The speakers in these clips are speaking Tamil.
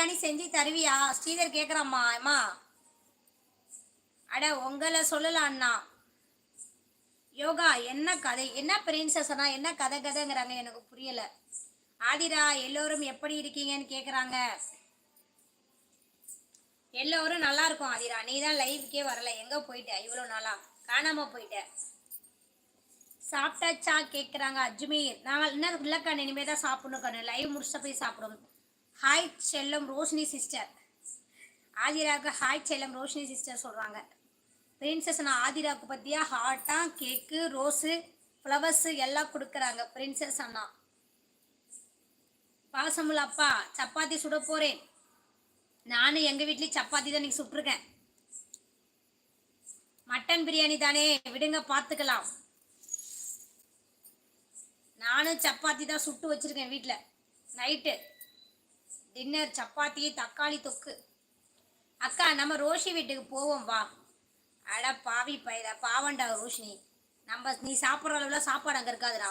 பிரியாணி செஞ்சு தருவியா? ஸ்ரீதர் கேட்குறாம்மா அம்மா. அட உங்களை சொல்லலாம் அண்ணா யோகா என்ன கதை? என்ன பிரின்சஸ்னா என்ன கதை கதைங்கிறாங்க எனக்கு புரியல. ஆதிரா எல்லோரும் எப்படி இருக்கீங்கன்னு கேட்குறாங்க எல்லோரும் நல்லா இருக்கும் ஆதிரா. நீ தான் லைவுக்கே வரல. எங்கே போயிட்ட? இவ்வளோ நாளா? காணாம போயிட்ட. சாப்பிட்டாச்சா? கேட்குறாங்க அஜ்மீர். நாங்கள் இன்னும் இல்லைக்கா இனிமேல் தான் சாப்பிடணும் கண்ணு. லைவ் முடிச்சுட்டு போய் சாப்பிடும் ஹாய் செல்லம் ரோஷினி சிஸ்டர். ஆதிராவுக்கு ஹாய் செல்லம் ரோஷினி சிஸ்டர் சொல்கிறாங்க பிரின்சஸ் நான் ஆதிராவுக்கு பற்றியா ஹார்ட்டாக கேக்கு ரோஸு ஃப்ளவர்ஸு எல்லாம் கொடுக்குறாங்க பிரின்சஸ் அண்ணா. பாசமுள்ள அப்பா சப்பாத்தி சுட போகிறேன் நானும் எங்கள் வீட்லேயும் சப்பாத்தி தான் நீங்கள் சுட்டுருக்கேன். மட்டன் பிரியாணி தானே? விடுங்க பார்த்துக்கலாம் நானும் சப்பாத்தி தான் சுட்டு வச்சிருக்கேன் வீட்டில் நைட்டு டின்னர் சப்பாத்தி தக்காளி தொக்கு. அக்கா நம்ம ரோஷி வீட்டுக்கு போவோம் வா. அட பாவி பையல பாவண்டா ரோஷினி. நம்ம நீ சாப்பிட்ற அளவில் சாப்பாடு அங்கே இருக்காதுடா.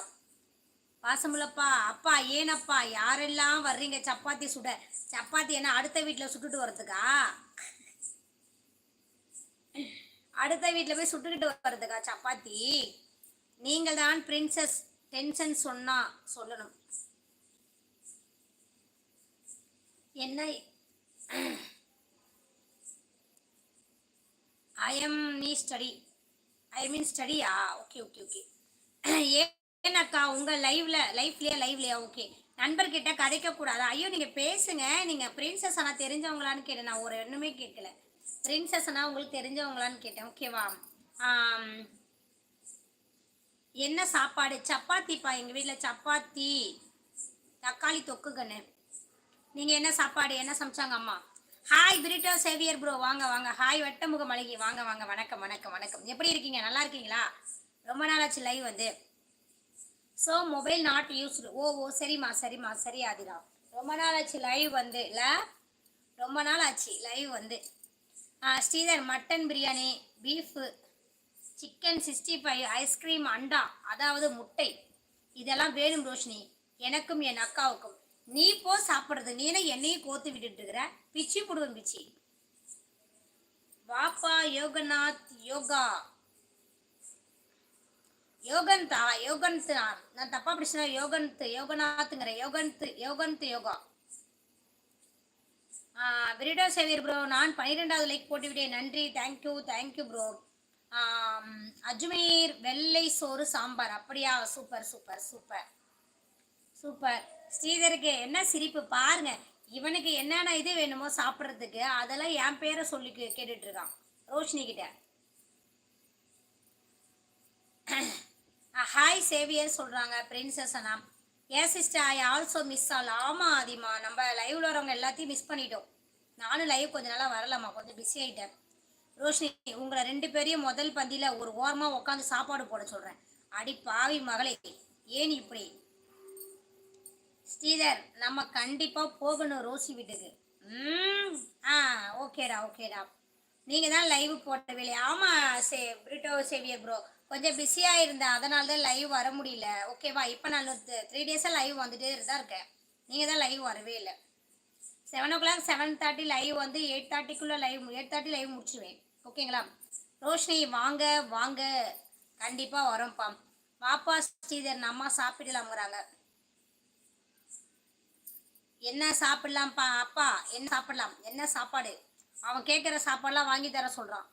பாசமுள்ளப்பா அப்பா ஏனப்பா யாரெல்லாம் வர்றீங்க சப்பாத்தி சுட? சப்பாத்தி என்ன அடுத்த வீட்டில் சுட்டுட்டு வர்றதுக்கா? அடுத்த வீட்டில் போய் சுட்டுக்கிட்டு வர்றதுக்கா சப்பாத்தி? நீங்கள் தான் பிரின்சஸ் டென்ஷன் சொன்னா சொல்லணும். என்ன? ஐ நீ ஸ்டடி ஐ மீன் ஸ்டடியா ஓகே ஓகே ஓகே ஏன்னாக்கா உங்க லைவ்ல லைஃப்லையா லைவ்லயா ஓகே நண்பர்கிட்ட கதைக்க கூடாது? ஐயோ நீங்க பேசுங்க. நீங்க பிரின்சஸ் ஆனா தெரிஞ்சவங்களான்னு கேட்டேன். நான் ஒரு ஒன்றுமே கேட்கல. பிரின்சஸ் ஆனா உங்களுக்கு தெரிஞ்சவங்களான்னு கேட்டேன். ஓகேவா என்ன சாப்பாடு? சப்பாத்திப்பா எங்க வீட்டில் சப்பாத்தி. தக்காளி தொக்கு கண்ணு. நீங்க என்ன சாப்பாடு என்ன சமைச்சாங்க அம்மா? ஹாய் பிரிட்டோ சேவியர் ப்ரோ வாங்க வாங்க. ஹாய் வெட்டமுக மளிகை. வாங்க வாங்க. வணக்கம் வணக்கம் வணக்கம். எப்படி இருக்கீங்க? நல்லா இருக்கீங்களா? ரொம்ப நாளாச்சு லைவ் வந்து. ஸோ மொபைல் நாட் யூஸ்டு ஓ ஓ சரிம்மா சரிம்மா சரி ஆதிரா. ரொம்ப நாள் ஆச்சு லைவ் வந்து. இல்லை? ரொம்ப நாள் ஆச்சு லைவ் வந்து Sridhar mutton biryani beef chicken sixty five ice cream அண்டா. அதாவது முட்டை. இதெல்லாம் வேணும் ரோஷினி. எனக்கும் என் அக்காவுக்கும். நீ போ சாப்பிட்றது. நீனே என்னையும் கோத்து விட்டுட்டு இருக்கிற. பிச்சி போடுவேன் பிச்சி. வாப்பா யோகநாத் யோகா. யோகந்தா யோகந்த் நான் தப்பா பிடிச்சா யோகந்த் யோகநாத்ங்கிற யோகந்த் யோகந்த் யோகா. விரிடோ சேவியர் ப்ரோ நான் பன்னிரெண்டாவது லைக் போட்டுவிட்டேன். நன்றி. தேங்க்யூ தேங்க்யூ ப்ரோ அஜ்மீர் வெள்ளை சோறு சாம்பார். அப்படியா? Super super super. சூப்பர் ஸ்ரீதருக்கு என்ன சிரிப்பு? பாருங்க. இவனுக்கு என்னென்ன இது வேணுமோ சாப்பிட்றதுக்கு அதெல்லாம் என் பேரை சொல்லி கே- கேட்டுட்டு இருக்கான் ரோஷினி கிட்ட. ஹாய் சேவியர் சொல்கிறாங்க பிரின்சஸ் அண்ணா. ஏ sister I also miss all ஆமாம் அதிமா நம்ம லைவில் வரவங்க எல்லாத்தையும் மிஸ் பண்ணிட்டோம். நானும் லைவ் கொஞ்ச நாளாக வரலாமா கொஞ்சம் பிஸி ஆகிட்டேன் ரோஷினி உங்களை ரெண்டு பேரையும் முதல் பந்தியில் ஒரு ஓரமாக உட்காந்து சாப்பாடு போட சொல்கிறேன் அடி பாவி மகளே. ஏன் இப்படி? ஸ்ரீதர் நம்ம கண்டிப்பாக போகணும் ரோசி வீட்டுக்கு. ம் ஆ ஓகேடா ஓகேடா நீங்கள் தான் லைவ் போட்டவில்லை ஆமாம் சே பிரிட்டோ சேவியர் ப்ரோ கொஞ்சம் பிஸியாக இருந்தேன் அதனால தான் லைவ் வர முடியல. ஓகேவா இப்போ நான் த்ரீ டேஸாக லைவ் வந்துட்டே தான் இருக்கேன். நீங்கள் தான் லைவ் வரவே இல்லை. Seven o'clock seven thirty live வந்து எயிட் தேர்ட்டிக்குள்ளே லைவ் எயிட் தேர்ட்டி லைவ் முடிச்சிடுவேன் ஓகேங்களா ரோஷினி வாங்க வாங்க. கண்டிப்பாக வரோம்ப்பா. வாப்பா ஸ்ரீதர் நம்ம சாப்பிடலாம்ங்கிறாங்க. என்ன சாப்பிடலாம்ப்பா அப்பா? என்ன சாப்பிடலாம்? என்ன சாப்பாடு? அவன் கேட்குற சாப்பாடெல்லாம் வாங்கி தர சொல்கிறான்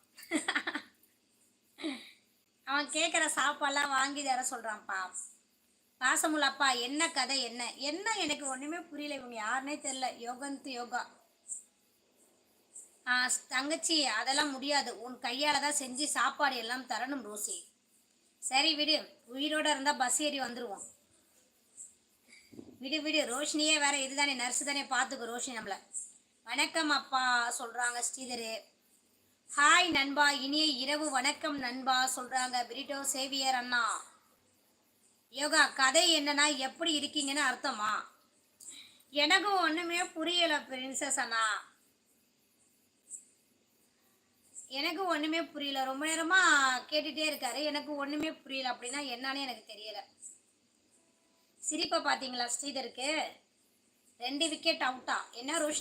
அவன் கேட்குற சாப்பாடெல்லாம் வாங்கி தர சொல்கிறான்ப்பா பாசமுள்ள அப்பா என்ன கதை என்ன? என்ன எனக்கு ஒன்றுமே புரியல இவங்க யாருன்னே தெரில யோகந்த் யோகா. ஆ, தங்கச்சி அதெல்லாம் முடியாது. உன் கையால் தான் செஞ்சு சாப்பாடு எல்லாம் தரணும் ரோசி. சரி விடு. உயிரோட இருந்தால் பஸ் ஏறி வந்துடுவோம் விடு விடு. ரோஷினியே வேற இதுதானே நர்ஸு தானே பார்த்துக்கோ ரோஷினி நம்மள. வணக்கம் அப்பா சொல்றாங்க ஸ்ரீதரு. ஹாய் நண்பா. இனிய இரவு வணக்கம் நண்பா சொல்றாங்க பிரிட்டோ சேவியர் அண்ணா. யோகா கதை என்னன்னா எப்படி இருக்கீங்கன்னு அர்த்தமா? எனக்கும் ஒண்ணுமே புரியல பிரின்சஸ் அண்ணா. எனக்கு ஒண்ணுமே புரியல. ரொம்ப நேரமா கேட்டுட்டே இருக்காரு. எனக்கு ஒண்ணுமே புரியல அப்படின்னா என்னன்னு எனக்கு தெரியல. சிரிப்பை பார்த்தீங்களா ஸ்ரீதருக்கு? ரெண்டு விக்கெட் அவுட்டா என்ன ரோஷ்